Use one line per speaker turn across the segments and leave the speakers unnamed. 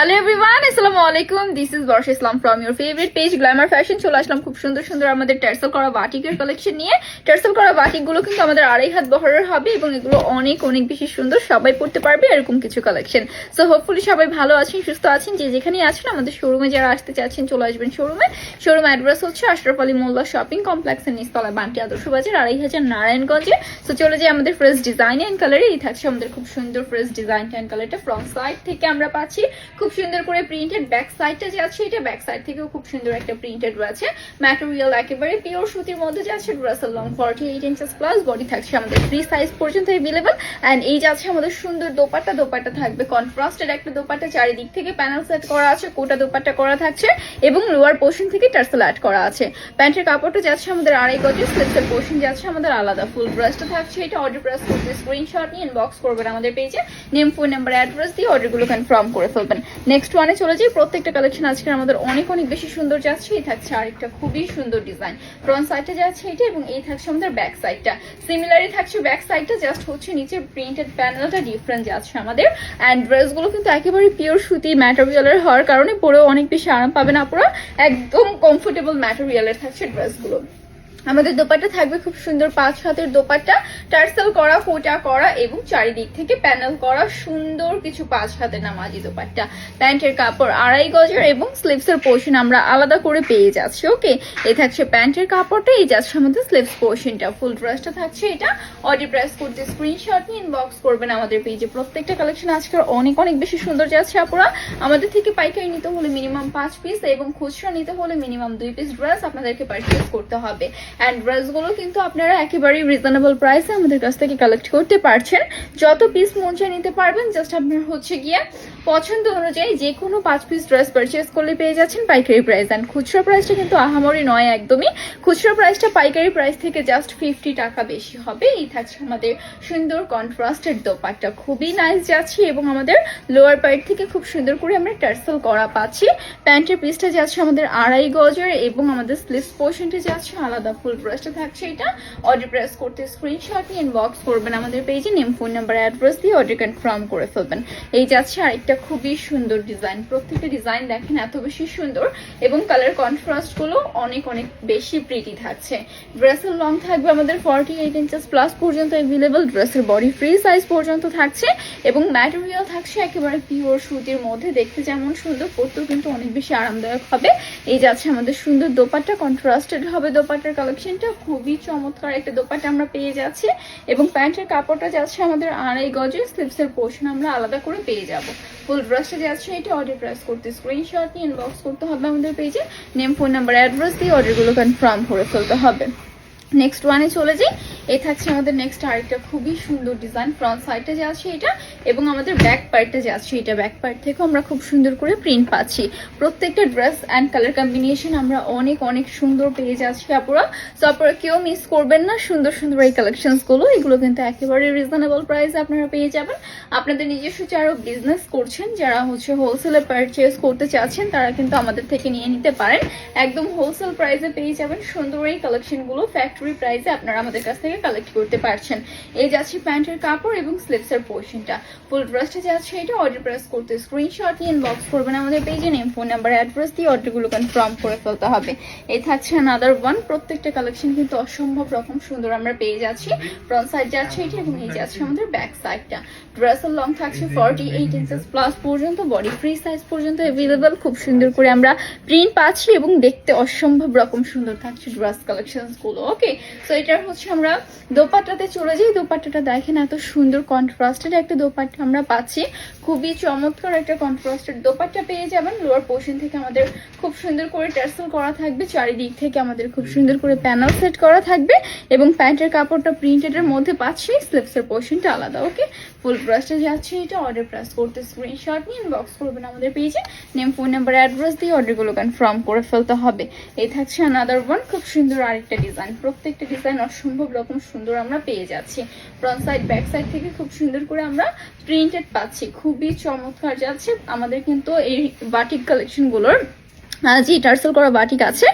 Hello everyone আসসালামু আলাইকুম this is Barsha Islam from your favourite page Glamour Fashion চলে আসলাম খুব সুন্দর সুন্দর আমাদের টার্সেল করা বাটিকের কালেকশন নিয়ে। টার্সেল করা বাটিকগুলো কিন্তু আমাদের আড়াই হাত বহরের হবে এবং এগুলো অনেক অনেক বেশি সুন্দর। সবাই পড়তে পারবে এরকম কিছু কালেকশন সো হোপফুলি সবাই ভালো আছেন, সুস্থ আছেন। যে যেখানেই আছেন, আমাদের শোরুমে যারা আসতে চাচ্ছেন, চলে আসবেন শোরুমে শোরুম অ্যাড্রেস হচ্ছে আশরাফ আলী মোল্লা শপিং কমপ্লেক্সের নিচতলা বান্টি আদর্শ বাজার, আড়াই হাজার নারায়ণগঞ্জে। সো চলে যাই আমাদের ফ্রেশ ডিজাইন অ্যান্ড কালারে এই থাকছে আমাদের খুব সুন্দর ফ্রেশ ডিজাইন অ্যান্ড কালারটা ফ্রন্ট সাইড থেকে আমরা পাচ্ছি। খুব সুন্দর করে প্রিন্টেড ব্যাক সাইডটা যে আছে, এটা ব্যাক সাইড থেকেও খুব সুন্দর একটা প্রিন্টেড রয়েছে। ম্যাটেরিয়াল একেবারে পিওর সুতির মধ্যে যাচ্ছে ড্রেসের long forty eight inches plus body থাকছে আমাদের ফ্রি সাইজ পর্যন্ত অ্যাভেলেবল অ্যান্ড এই যাচ্ছে আমাদের সুন্দর দোপাট্টা দোপাট্টা থাকবে কন্ট্রাস্টেড একটা দোপাট্টা, চারিদিক থেকে প্যানেল সেট করা আছে, কোটা দোপাট্টা করা থাকছে, এবং লোয়ার পোর্শন থেকে টার্সেল অ্যাড করা আছে। প্যান্টের কাপড়টা যাচ্ছে আমাদের আড়াই গজে স্লিপসের পোর্শন যাচ্ছে আমাদের আলাদা। ফুল ড্রেসটা থাকছে এটা অর্ডার প্রেস করতে স্ক্রিনশট নিয়ে ইনবক্স করবেন আমাদের পেজে নেম ফোন নাম্বার অ্যাড্রেস দিয়ে অর্ডারগুলো কনফার্ম করে ফেলবেন। নেক্সট ওয়ানে চলে যাই। প্রত্যেকটা কালেকশন আজকে আমাদের অনেক অনেক বেশি সুন্দর যাচ্ছে। এই থাকছে আরেকটা খুবই সুন্দর ডিজাইন ফ্রন্ট সাইডটা যাচ্ছে এটা এবং এই থাকছে আমাদের ব্যাক সাইডটা সিমিলারই থাকছে ব্যাক সাইডটা জাস্ট হচ্ছে নিচে প্রিন্টেড প্যানেলটা ডিফারেন্ট যাচ্ছে আমাদের। অ্যান্ড ড্রেসগুলো কিন্তু একেবারে পিওর সুতি ম্যাটেরিয়ালের হওয়ার কারণে পরেও অনেক বেশি আরাম পাবেন আপনারা একদম কমফোর্টেবল ম্যাটেরিয়ালের থাকছে ড্রেসগুলো আমাদের দোপাট্টা থাকবে খুব সুন্দর পাঁচ হাতের দোপাটা টার্সেল করা, ফোটা করা এবং চারিদিক থেকে প্যানেল করা সুন্দর কিছু পাঁচ হাতের নামাজি দোপাট্টা। প্যান্টের কাপড় আড়াই গজের এবং স্লিভসের পোর্শন আমরা আলাদা করে পেয়ে যাচ্ছি, ওকে? এই থাকছে প্যান্টের কাপড়টা, এই যাচ্ছে আমাদের স্লিভস পোর্শনটা। ফুল ড্রেসটা থাকছে এটা। অডি প্রেস করতে স্ক্রিনশট নিয়ে ইনবক্স করবেন আমাদের পেজে প্রত্যেকটা কালেকশন আজকের অনেক অনেক বেশি সুন্দর যাচ্ছে আপনারা আমাদের থেকে পাইকারি নিতে হলে মিনিমাম পাঁচ পিস এবং খুচরা নিতে হলে মিনিমাম দুই পিস ড্রেস আপনাদেরকে পারচেস করতে হবে। অ্যান্ড ড্রেসগুলো কিন্তু আপনারা একেবারেই রিজনেবল প্রাইসে আমাদের কাছ থেকে কালেক্ট করতে পারছেন। যত পিস মন চায় নিতে পারবেন জাস্ট আপনার হচ্ছে গিয়ে পছন্দ অনুযায়ী যে কোনো পাঁচ পিস ড্রেস পারচেস করলে পেয়ে যাচ্ছেন পাইকারি প্রাইস অ্যান্ড খুচরো প্রাইসটা কিন্তু আহামরি নয় একদমই। খুচরো প্রাইসটা পাইকারি প্রাইস থেকে জাস্ট ফিফটি টাকা বেশি হবে। এই থাকছে আমাদের সুন্দর কন্ট্রাস্টের দোপাট্টা। খুবই নাইস যাচ্ছে এবং আমাদের লোয়ার পার্ট থেকে খুব সুন্দর করে আমরা টার্সেল করা পাচ্ছি। প্যান্টের পিসটা যাচ্ছে আমাদের আড়াই গজের এবং আমাদের স্লিভস পোর্শনটা যাচ্ছে আলাদা ফুল ড্রেসটা থাকছে এটা। অর্ডার প্রেস করতে স্ক্রিনশট নিয়ে ইনবক্স করবেন আমাদের পেজে নেম ফোন নাম্বার অ্যাড্রেস দিয়ে অর্ডার কনফার্ম করে ফেলবেন। এই যাচ্ছে আরেকটা খুবই সুন্দর ডিজাইন প্রত্যেকটা ডিজাইন দেখেন এত বেশি সুন্দর এবং কালার কন্ট্রাস্টগুলো অনেক অনেক বেশি প্রিটি থাকছে। ড্রেসের লং থাকবে আমাদের ফর্টি এইট ইঞ্চেস প্লাস পর্যন্ত অ্যাভেলেবল ড্রেসের বডি ফ্রি সাইজ পর্যন্ত থাকছে এবং ম্যাটেরিয়াল থাকছে একেবারে পিওর সুতির মধ্যে। দেখতে যেমন সুন্দর, পরতেও কিন্তু অনেক বেশি আরামদায়ক হবে। এই যাচ্ছে আমাদের সুন্দর দোপাট্টা। কন্ট্রাস্টেড হবে দোপাট্টার কালেকশনটা খুবই চমৎকার। একটা দোপাটা আমরা পেয়ে যাচ্ছি এবং প্যান্টের কাপড়টা যাচ্ছে আমাদের আড়াই গজের স্লিপসের পোর্শন আমরা আলাদা করে পেয়ে যাব। ফুল ড্রেসটা যাচ্ছে এটা অর্ডার প্রেস করতে স্ক্রিনশট নিয়ে ইনবক্স করতে হবে আমাদের পেজে নেম ফোন নাম্বার অ্যাড্রেস দিয়ে অর্ডারগুলো কনফার্ম করে ফেলতে হবে। নেক্সট ওয়ানে চলে যাই। এই থাকছে আমাদের নেক্সট আরেকটা খুবই সুন্দর ডিজাইন ফ্রন্ট সাইডটা যে আছে এটা এবং আমাদের ব্যাক পার্টটা যে আছে এটা ব্যাক পার্ট থেকে আমরা খুব সুন্দর করে প্রিন্ট পাচ্ছি। প্রত্যেকটা ড্রেস অ্যান্ড কালার কম্বিনেশন আমরা অনেক অনেক সুন্দর পেয়ে যাচ্ছি আপুরা। সো আপনারা কেউ মিস করবেন না। সুন্দর সুন্দর এই কালেকশনসগুলো এগুলো কিন্তু একেবারে রিজনেবল প্রাইসে আপনারা পেয়ে যাবেন। আপনাদের নিজস্ব যারা বিজনেস করছেন, যারা হচ্ছে হোলসেলে পারচেস করতে চাচ্ছেন, তারা কিন্তু আমাদের থেকে নিয়ে নিতে পারেন। একদম হোলসেল প্রাইসে পেয়ে যাবেন। সুন্দর এই কালেকশনগুলো ফ্যাক্টরি প্রাইসে আপনারা আমাদের কাছ থেকে কালেক্ট করতে পারছেন। এই যাচ্ছে প্যান্টের কাপড় এবং স্লিপসের পোর্শনটা ফুল ড্রেসটা যাচ্ছে এটা অর্ডার প্রেস করতে স্ক্রিনশট নিয়ে ইনবক্স করবেন আমাদের পেজে নেম ফোন নাম্বার অ্যাড্রেস দিয়ে অর্ডারগুলো কনফার্ম করে ফেলতে হবে। এই থাকছে আনাদার ওয়ান প্রত্যেকটা কালেকশন কিন্তু অসম্ভব রকম সুন্দর আমরা পেয়ে যাচ্ছি। ফ্রন্ট সাইড যাচ্ছে এটা এবং এই যাচ্ছে আমাদের ব্যাক সাইডটা ড্রেসের লং থাকছে ফর্টি এইট ইঞ্চেস প্লাস পর্যন্ত বডি ফ্রি সাইজ পর্যন্ত অ্যাভেলেবল খুব সুন্দর করে আমরা প্রিন্ট পাচ্ছি এবং দেখতে অসম্ভব রকম সুন্দর থাকছে ড্রেস কালেকশনসগুলো ওকে সো এটা হচ্ছে আমরা দোপাট্টাতে চলে যাই। দোপাট্টাটা দেখেন এত সুন্দর কন্ট্রাস্টেড একটা দোপাট্টা আমরা পাচ্ছি। খুবই চমৎকার একটা কন্ট্রাস্টেড দোপাট্টা পেয়ে যাবেন। লোয়ার পোর্শন থেকে আমাদের খুব সুন্দর করে টার্সেল করা থাকবে। চারিদিক থেকে আমাদের খুব সুন্দর করে প্যানেল সেট করা থাকবে। এবং প্যান্টের কাপড়টা প্রিন্টেডের মধ্যে পাচ্ছি। স্লিপসের পোর্শনটা আলাদা ওকে ফুল ব্রাশটা যাচ্ছে, এটা অর্ডার প্রেস করতে স্ক্রিনশট নিয়ে ইনবক্স করবেন আমাদের পেজে নেম ফোন নাম্বার অ্যাড্রেস দিয়ে অর্ডারগুলো কনফার্ম করে ফেলতে হবে। এই থাকছে আনাদার ওয়ান খুব সুন্দর আরেকটা ডিজাইন প্রত্যেকটা ডিজাইন অসম্ভব রকম সুন্দর আমরা পেয়ে যাচ্ছি। ফ্রন্ট সাইড ব্যাক সাইড থেকে খুব সুন্দর করে আমরা প্রিন্টেড পাচ্ছি। খুবই চমৎকার যাচ্ছে। আমাদের কিন্তু এই বাটিক কালেকশনগুলোর জি টার্সেল করা বাটিক আছে।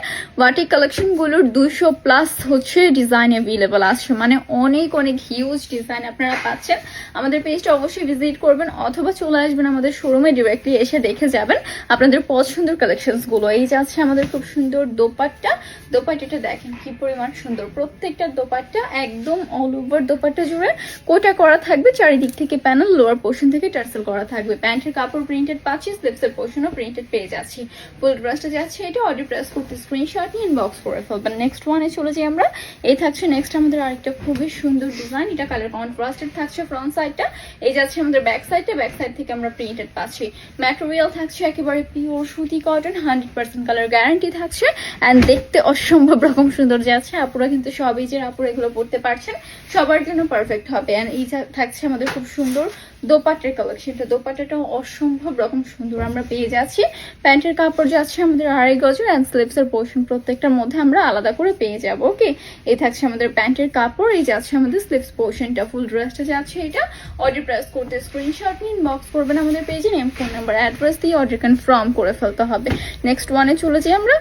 বাটিক কালেকশনগুলোর দুশো প্লাস হচ্ছে ডিজাইন অ্যাভেলেবল আছে। মানে অনেক অনেক হিউজ ডিজাইন আপনারা পাচ্ছেন। আমাদের পেজটা অবশ্যই ভিজিট করবেন অথবা চলে আসবেন আমাদের শোরুমে ডিরেক্টলি এসে দেখে যাবেন আপনাদের পছন্দের কালেকশনসগুলো এই যে আছে আমাদের খুব সুন্দর দোপাট্টা। দোপাট্টাটা দেখেন কি পরিমাণ সুন্দর। প্রত্যেকটা দোপাট্টা একদম অল ওভার দোপাট্টা জুড়ে। কোটা করা থাকবে, চারিদিক থেকে প্যানেল লোয়ার পোর্শন থেকে টার্সেল করা থাকবে। প্যান্টের কাপড় প্রিন্টেড পাচ্ছি স্লিপসের পোর্শনও প্রিন্টেড পেয়ে যাচ্ছি। ফুল ড্রেসটা যাচ্ছে এটা অর্ডার প্রেস করতে স্ক্রিনশট নিয়ে ইনবক্স করে ফেলবেন। নেক্সট ওয়ানে চলে যাই আমরা। এই থাকছে নেক্সট আমাদের আরেকটা খুবই সুন্দর ডিজাইন এটা কালার কন্ট্রাস্টেড থাকছে ফ্রন্ট সাইডটা এই যাচ্ছে আমাদের ব্যাক সাইডটা ব্যাক সাইড থেকে আমরা প্রিন্টেড পাচ্ছি। ম্যাটেরিয়াল থাকছে একেবারে পিওর সুতি cotton hundred percent colour guarantee থাকছে। অ্যান্ড দেখতে অসম্ভব রকম সুন্দর যাচ্ছে আপুরা কিন্তু সব এজের আপুরা এগুলো পড়তে পারছেন। সবার জন্য পারফেক্ট হবে। অ্যান্ড এই থাকছে আমাদের খুব সুন্দর দোপাট্টের কালেকশনটা দোপাট্টাটা অসম্ভব রকম সুন্দর আমরা পেয়ে যাচ্ছি। প্যান্টের কাপড় যাচ্ছে আমাদের আড়াই গজের অ্যান্ড স্লিপসের পোর্শন প্রত্যেকটার মধ্যে আমরা আলাদা করে পেয়ে যাব ওকে এই থাকছে আমাদের প্যান্টের কাপড়, এই যাচ্ছে আমাদের স্লিপস পোর্শনটা ফুল ড্রেসটা যাচ্ছে এটা। অর্ডার প্রেস করতে স্ক্রিনশট নিন বক্স করবেন আমাদের পেজে নেম ফোন নাম্বার অ্যাড্রেস দিয়ে অর্ডার কনফার্ম করে ফেলতে হবে। নেক্সট ওয়ানে চলে যাই আমরা।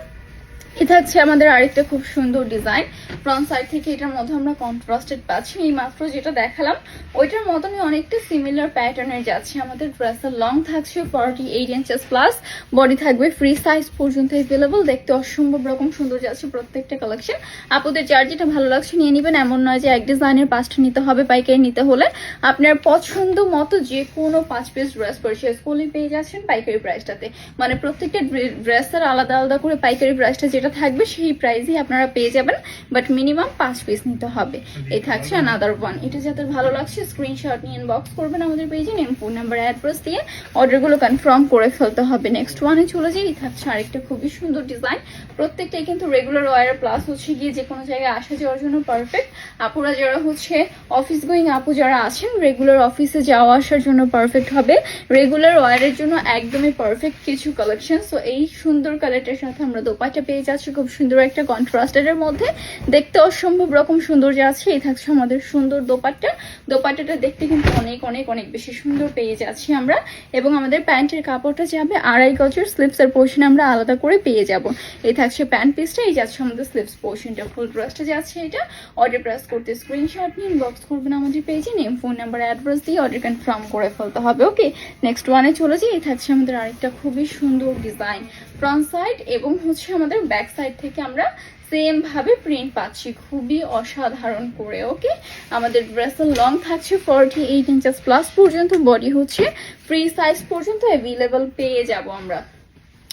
এ হচ্ছে আমাদের আরেকটা খুব সুন্দর ডিজাইন। ফ্রন্ট সাইড থেকে এটার মধ্যে আমরা কন্ট্রাস্টেড পাচ্ছি। এই মাত্র যেটা দেখালাম, ওইটার মতনই অনেকটা সিমিলার প্যাটার্নের যাচ্ছে। আমাদের ড্রেসের লং থাকছে forty eight inches plus body থাকবে ফ্রি সাইজ পর্যন্ত অ্যাভেলেবল দেখতে অসম্ভব রকম সুন্দর যাচ্ছে প্রত্যেকটা কালেকশন আপুদের যার যেটা ভালো লাগছে নিয়ে নেবেন। এমন নয় যে এক ডিজাইনের পাঁচটা নিতে হবে, পাইকারি নিতে হলে। আপনার পছন্দ মতো যে কোনো পাঁচ পিস ড্রেস পারচেস করলে পেয়ে যাচ্ছেন পাইকারি প্রাইসটাতে মানে প্রত্যেকটা ড্রেসের আলাদা আলাদা করে পাইকারি প্রাইসটা থাকবে সেই প্রাইসই আপনারা পেয়ে যাবেন বাট মিনিমাম পাঁচ পিস নিতে হবে। এই থাকছে আনাদার ওয়ান এটা যাদের ভালো লাগছে স্ক্রিনশট নিয়ে ইনবক্স করবেন আমাদের পেজে নেম ফোন নাম্বার অ্যাড্রেস দিয়ে অর্ডারগুলো কনফার্ম করে ফেলতে হবে। নেক্সট ওয়ানে চলে যাই এই থাকছে আরেকটা খুবই সুন্দর ডিজাইন প্রত্যেকটাই কিন্তু রেগুলার ওয়ার প্লাস হচ্ছে গিয়ে যে কোনো জায়গায় আসা যাওয়ার জন্য পারফেক্ট আপুরা যারা হচ্ছে অফিস গোয়িং আপু যারা আছেন রেগুলার অফিসে যাওয়া আসার জন্য পারফেক্ট হবে। রেগুলার ওয়ারের জন্য একদমই পারফেক্ট কিছু কালেকশন সো এই সুন্দর কালারটার সাথে আমরা দোপাটা পেয়ে যাচ্ছি। খুব সুন্দর একটা কন্ট্রাস্টের মধ্যে। দেখতে অসম্ভব রকম সুন্দর যাচ্ছে এই থাকছে আমাদের সুন্দর দোপাট্টা। দোপাট্টাটা দেখতে কিন্তু অনেক অনেক অনেক বেশি সুন্দর পেয়ে যাচ্ছি আমরা। এবং আমাদের প্যান্টের কাপড়টা যাবে আড়াই গজের স্লিপসের পোর্শন আমরা আলাদা করে পেয়ে যাব। এই থাকছে প্যান্ট পিসটা এই যাচ্ছে আমাদের স্লিপস পোর্শনটা ফুল ড্রেসটা যাচ্ছে এটা অর্ডার প্রেস করতে স্ক্রিনশট নিয়ে ইনবক্স করবেন আমাদের পেজে নেম ফোন নাম্বার অ্যাড্রেস দিয়ে অর্ডার কনফার্ম করে ফেলতে হবে ওকে নেক্সট ওয়ানে চলে যাই। এই থাকছে আমাদের আরেকটা খুবই সুন্দর ডিজাইন ফ্রন্ট সাইড এবং হচ্ছে আমাদের ব্যাক সাইড থেকে আমরা সেম ভাবে প্রিন্ট পাচ্ছি। খুবই অসাধারণ করে ওকে আমাদের ড্রেসের লং থাকছে ফর্টি এইট ইঞ্চেস প্লাস পর্যন্ত বডি হচ্ছে ফ্রি সাইজ পর্যন্ত অ্যাভেলেবল পেয়ে যাব আমরা।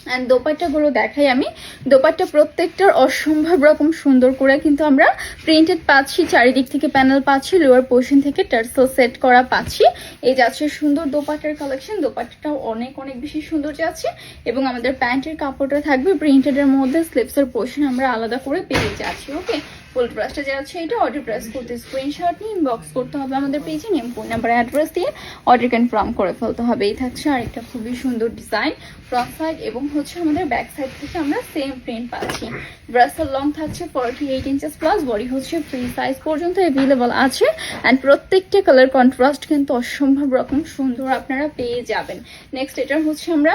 অ্যান্ড দোপাট্টাগুলো দেখাই আমি। দোপাট্টা প্রত্যেকটার অসম্ভব রকম সুন্দর করে কিন্তু আমরা প্রিন্টেড পাচ্ছি, চারিদিক থেকে প্যানেল পাচ্ছি লোয়ার পোর্শন থেকে টার্সো সেট করা পাচ্ছি। এই যাচ্ছে সুন্দর দোপাট্টার কালেকশন দোপাট্টাটাও অনেক অনেক বেশি সুন্দর যাচ্ছে। এবং আমাদের প্যান্টের কাপড়টা থাকবে প্রিন্টেডের মধ্যে স্লিপসের পোর্শন আমরা আলাদা করে পেয়ে যাচ্ছি ওকে ফুল ড্রেসটা যাচ্ছে এটা অর্ডার প্রেস করতে স্ক্রিনশট নিয়ে ইনবক্স করতে হবে আমাদের পেজে নেম ফোন নাম্বার অ্যাড্রেস দিয়ে অর্ডার কনফার্ম করে ফেলতে হবে। এই থাকছে আরেকটা খুবই সুন্দর ডিজাইন ফ্রন্ট সাইড এবং হচ্ছে আমাদের ব্যাক সাইড থেকে আমরা সেম প্রিন্ট পাচ্ছি। ড্রেসের লং থাকছে forty eight inches plus body হচ্ছে ফ্রি সাইজ পর্যন্ত অ্যাভেলেবল আছে। অ্যান্ড প্রত্যেকটা কালার কন্ট্রাস্ট কিন্তু অসম্ভব রকম সুন্দর আপনারা পেয়ে যাবেন। নেক্সট এটা হচ্ছে আমরা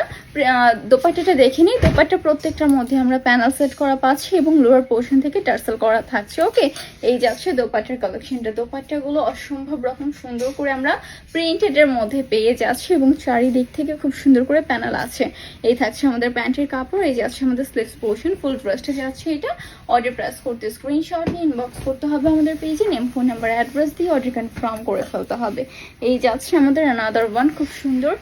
দোপাট্টাটা দেখে নিই। দোপাট্টা প্রত্যেকটার মধ্যে আমরা প্যানেল সেট করা পাচ্ছি এবং লোয়ার পোর্শন থেকে টার্সেল করা থাকছে ওকে এই যাচ্ছে দোপাট্টার কালেকশনটা দোপাট্টাগুলো অসম্ভব রকম সুন্দর করে আমরা প্রিন্টেড এর মধ্যে পেয়ে যাচ্ছি এবং চারিদিক থেকে খুব সুন্দর করে প্যানেল আছে। এই থাকছে আমাদের প্যান্টের কাপড়, এই যাচ্ছে আমাদের স্লিপস পোর্শন ফুল ড্রেসটা যাচ্ছে এটা। অর্ডার প্রেস করতে স্ক্রিনশট নিয়ে ইনবক্স করতে হবে আমাদের পেজে নেম ফোন নাম্বার অ্যাড্রেস দিয়ে অর্ডার কনফার্ম করে ফেলতে হবে। এই যাচ্ছে আমাদের আনাদার ওয়ান খুব সুন্দর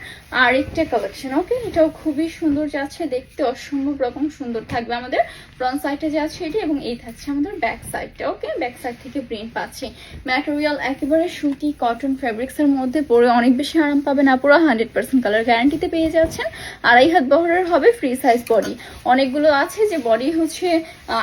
আরেকটা কালেকশন ওকে এটাও খুবই সুন্দর যাচ্ছে, দেখতে অসম্ভব রকম সুন্দর থাকবে আমাদের। ফ্রন্ট সাইডে যাচ্ছে এটা এবং এই থাকছে আমাদের ব্যাক সাইডটা ওকে ব্যাক সাইড থেকে প্রিন্ট পাচ্ছি। ম্যাটেরিয়াল একেবারে সুতি কটন ফ্যাব্রিক্স এর মধ্যে পরে অনেক বেশি আরাম পাবেন। আপুরা হান্ড্রেড পার্সেন্ট কালার গ্যারান্টিতে পেয়ে যাচ্ছেন। আড়াই হাত বহরের হবে ফ্রি সাইজ বডি অনেকগুলো আছে যে বডি হচ্ছে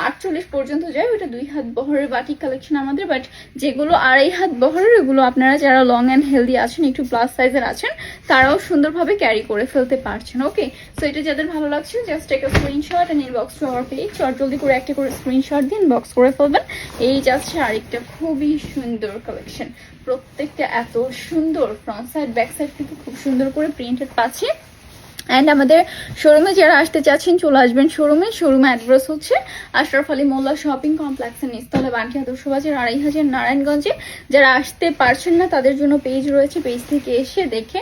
আটচল্লিশ পর্যন্ত যায় ওটা দুই হাত বহরের বাটিক কালেকশন আমাদের বাট যেগুলো আড়াই হাত বহরের ওগুলো আপনারা যারা লং অ্যান্ড হেলদি আছেন, একটু প্লাস সাইজের আছেন, তারাও সুন্দরভাবে ক্যারি করে ফেলতে পারছেন ওকে সো এটা যাদের ভালো লাগছে জাস্ট একটা screenshot and inbox to our page চট জলদি করে একটা করে স্ক্রিনশট দিন বক্স করে ফেলবেন। এই যাচ্ছে আরেকটা খুবই সুন্দর কালেকশন প্রত্যেকটা এত সুন্দর ফ্রন্ট সাইড ব্যাক সাইড কিন্তু খুব সুন্দর করে প্রিন্টেড পাচ্ছি। অ্যান্ড আমাদের শোরুমে যারা আসতে চাচ্ছেন, চলে আসবেন শোরুমে। শোরুমে অ্যাড্রেস হচ্ছে আশরাফ আলী মোল্লা শপিং কমপ্লেক্সের নিস্তলে বান্টি আদর্শ বাজার, আড়াই হাজার নারায়ণগঞ্জে। যারা আসতে পারছেন না, তাদের জন্য পেজ রয়েছে। পেজ থেকে এসে দেখে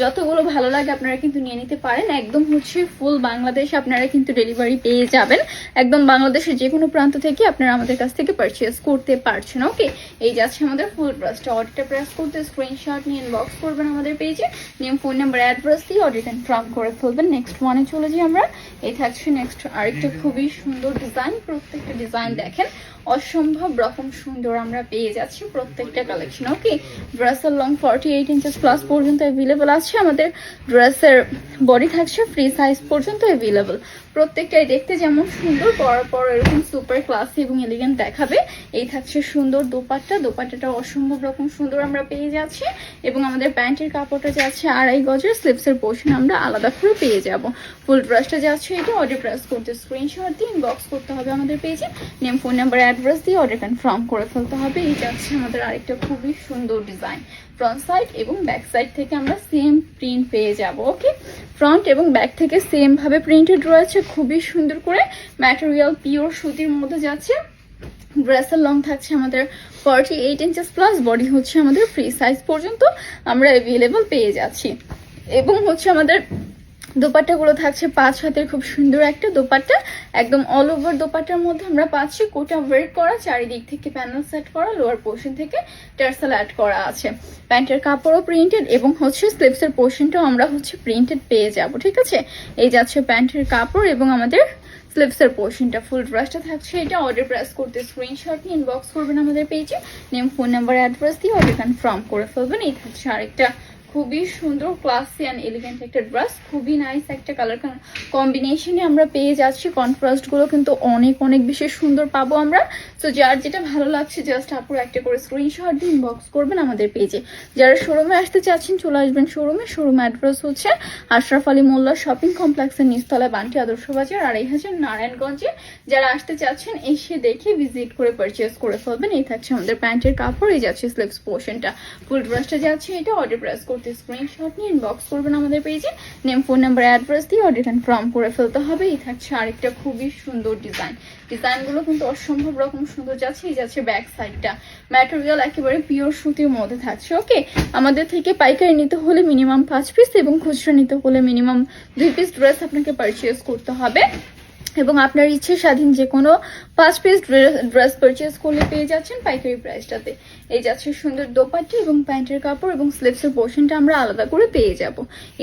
যতগুলো ভালো লাগে আপনারা কিন্তু নিয়ে নিতে পারেন। একদম হচ্ছে ফুল বাংলাদেশ আপনারা কিন্তু ডেলিভারি পেয়ে যাবেন। একদম বাংলাদেশের যে কোনো প্রান্ত থেকে আপনারা আমাদের কাছ থেকে পারচেস করতে পারছেন। ওকে এই যাচ্ছে আমাদের ফুল ড্রেসটা অর্ডারটা প্রেস করতে স্ক্রিনশট নিয়ে ইনবক্স করবেন আমাদের পেজে নিয়ে ফোন নাম্বার অ্যাড্রেস দিয়ে অর্ডার কনফার্ম করে ফেলবেন নেক্সট ওয়ানে চলে যাই আমরা। এই থাকছে নেক্সট আরেকটা খুবই সুন্দর ডিজাইন প্রত্যেকটা ডিজাইন দেখেন। অসম্ভব রকম সুন্দর আমরা পেয়ে যাচ্ছি প্রত্যেকটা কালেকশন ওকে ড্রেসের long forty eight inches plus পর্যন্ত অ্যাভেলেবেল আছে। আমাদের ড্রেসের বডি থাকছে ফ্রি সাইজ পর্যন্ত অ্যাভেলেবেল প্রত্যেকটাই দেখতে যেমন সুন্দর, পরার পর এরকম সুপার ক্লাসি এবং এলিগেন্ট দেখাবে। এই থাকছে সুন্দর দোপাট্টা। দোপাট্টাটা অসম্ভব রকম সুন্দর আমরা পেয়ে যাচ্ছি এবং আমাদের প্যান্টের কাপড়টা যাচ্ছে আড়াই গজের। স্লিপসের পোর্শন আমরা আলাদা করে পেয়ে যাব। ফুল ড্রেসটা যাচ্ছে এটা। অর্ডার প্রেস করতে স্ক্রিনশট দিয়ে ইনবক্স করতে হবে আমাদের পেজে নেম ফোন নাম্বার অ্যাড্রেস দিয়ে অর্ডার কনফার্ম করে ফেলতে হবে। এই যাচ্ছে আমাদের আরেকটা খুবই সুন্দর ডিজাইন ফ্রন্ট সাইড এবং ব্যাক সাইড থেকে আমরা সেম প্রিন্ট পেয়ে যাব ওকে ফ্রন্ট এবং ব্যাক থেকে সেম ভাবে প্রিন্টেড রয়েছে, খুবই সুন্দর করে। ম্যাটেরিয়াল পিওর সুতির মধ্যে যাচ্ছে। ড্রেসের লং থাকছে আমাদের forty eight inches plus body হচ্ছে আমাদের ফ্রি সাইজ পর্যন্ত আমরা অ্যাভেলেবল পেয়ে যাচ্ছি। এবং হচ্ছে আমাদের দোপাট্টাগুলো থাকছে পাঁচ হাতের খুব সুন্দর একটা দোপাট্টা। একদম অল ওভার দোপাট্টার মধ্যে আমরা পাচ্ছি কোটা ওয়েট করা, চারিদিক থেকে প্যানেল সেট করা লোয়ার পোর্শন থেকে টার্সেল অ্যাড করা আছে। প্যান্টের কাপড়ও প্রিন্টেড এবং হচ্ছে স্লিপসের পোর্শনটাও আমরা হচ্ছে প্রিন্টেড পেয়ে যাব, ঠিক আছে? এই যাচ্ছে প্যান্টের কাপড় এবং আমাদের স্লিপসের পোর্শনটা ফুল ড্রেসটা থাকছে এটা অর্ডার প্রেস করতে স্ক্রিনশট নিয়ে ইনবক্স করবেন আমাদের পেজে নেম ফোন নাম্বার অ্যাড্রেস দিয়ে অর্ডার কনফার্ম করে ফেলবেন। এই থাকছে আরেকটা খুবই সুন্দর ক্লাসি অ্যান্ড এলিগেন্ট একটা ড্রেস খুবই নাইস একটা কালার কম্বিনেশনে আমরা পেয়ে যাচ্ছি কন্ট্রাস্টগুলো কিন্তু অনেক অনেক বেশি সুন্দর পাবো আমরা। তো যার যেটা ভালো লাগছে জাস্ট আপুর একটা করে স্ক্রিনশট দিয়ে ইনবক্স করবেন আমাদের পেজে যারা শোরুমে আসতে চাচ্ছেন, চলে আসবেন শোরুমে শোরুম অ্যাড্রেস হচ্ছে আশরাফ আলী মোল্লা শপিং কমপ্লেক্সের নিচতলা বান্টি আদর্শ বাজার, আড়াই হাজার নারায়ণগঞ্জে। যারা আসতে চাচ্ছেন, এসে দেখে ভিজিট করে পারচেস করে ফেলবেন। এই থাকছে আমাদের প্যান্টের কাপড়, এই যাচ্ছে স্লিপস পোর্শনটা ফুল ড্রেসটা যাচ্ছে এটা অর্ডার প্রেস করতে স্ক্রিনশট নিয়ে ইনবক্স করবেন আমাদের পেজে নেম ফোন নাম্বার অ্যাড্রেস দিয়ে অর্ডার কনফার্ম করে ফেলতে হবে। এই থাকছে আরেকটা খুবই সুন্দর ডিজাইন ডিজাইনগুলো কিন্তু অসম্ভব রকম সুন্দর যাচ্ছে, এই যাচ্ছে ব্যাক সাইডটা ম্যাটেরিয়াল একেবারে পিওর সুতির মধ্যে থাকছে ওকে আমাদের থেকে পাইকারি নিতে হলে মিনিমাম পাঁচ পিস এবং খুচরা নিতে হলে মিনিমাম দুই পিস ড্রেস আপনাকে পারচেস করতে হবে। এবং আপনার ইচ্ছে স্বাধীন যে কোনো পাঁচ পিস ড্রেস পারচেস করলে পেয়ে যাচ্ছেন পাইকারি প্রাইসটাতে এই যাচ্ছে সুন্দর দোপাট্টি এবং প্যান্টের কাপড় এবং স্লিপসের পোর্শনটা আমরা আলাদা করে পেয়ে যাব।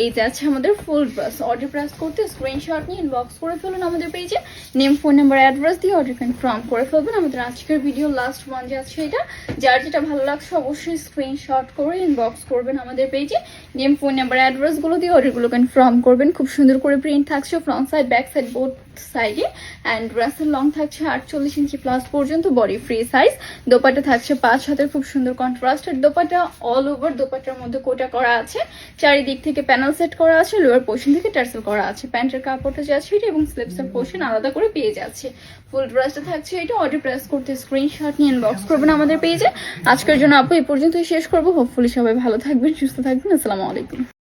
এই যাচ্ছে আমাদের ফুল ড্রেস অর্ডার প্রেস করতে স্ক্রিনশট নিয়ে ইনবক্স করে ফেলুন আমাদের পেজে নেম ফোন নাম্বার অ্যাড্রেস দিয়ে অর্ডার কনফার্ম করে ফেলবেন। আমাদের আজকের ভিডিও লাস্ট ওয়ান যাচ্ছে এটা। যার যেটা ভালো লাগছে অবশ্যই স্ক্রিনশট করে ইনবক্স করবেন আমাদের পেজে নেম ফোন নাম্বার অ্যাড্রেসগুলো দিয়ে অর্ডারগুলো কনফার্ম করবেন। খুব সুন্দর করে প্রিন্ট থাকছে front side back side both সাইডে অ্যান্ড ড্রেসের লং থাকছে আটচল্লিশ ইঞ্চি প্লাস পর্যন্ত বডি ফ্রি সাইজ দোপাটা থাকছে পাঁচ হাতের খুব সুন্দর কন্ট্রাস্টেড দোপাটা অল ওভার দোপাটার মধ্যে কোটা করা আছে। চারিদিক থেকে প্যানেল সেট করা আছে লোয়ার পোর্শন থেকে টার্সেল করা আছে। প্যান্টের কাপড়টা যাচ্ছে এটা এবং স্লিপসের পোর্শন আলাদা করে পেয়ে যাচ্ছে। ফুল ড্রেসটা থাকছে এটা অর্ডার প্রেস করতে স্ক্রিনশট নিয়ে ইনবক্স করবেন আমাদের পেয়ে পেজে আজকের জন্য আপু, এই পর্যন্তই শেষ করব। হোপফুলি সবাই ভালো থাকবেন, সুস্থ থাকবেন। আসসালামু আলাইকুম।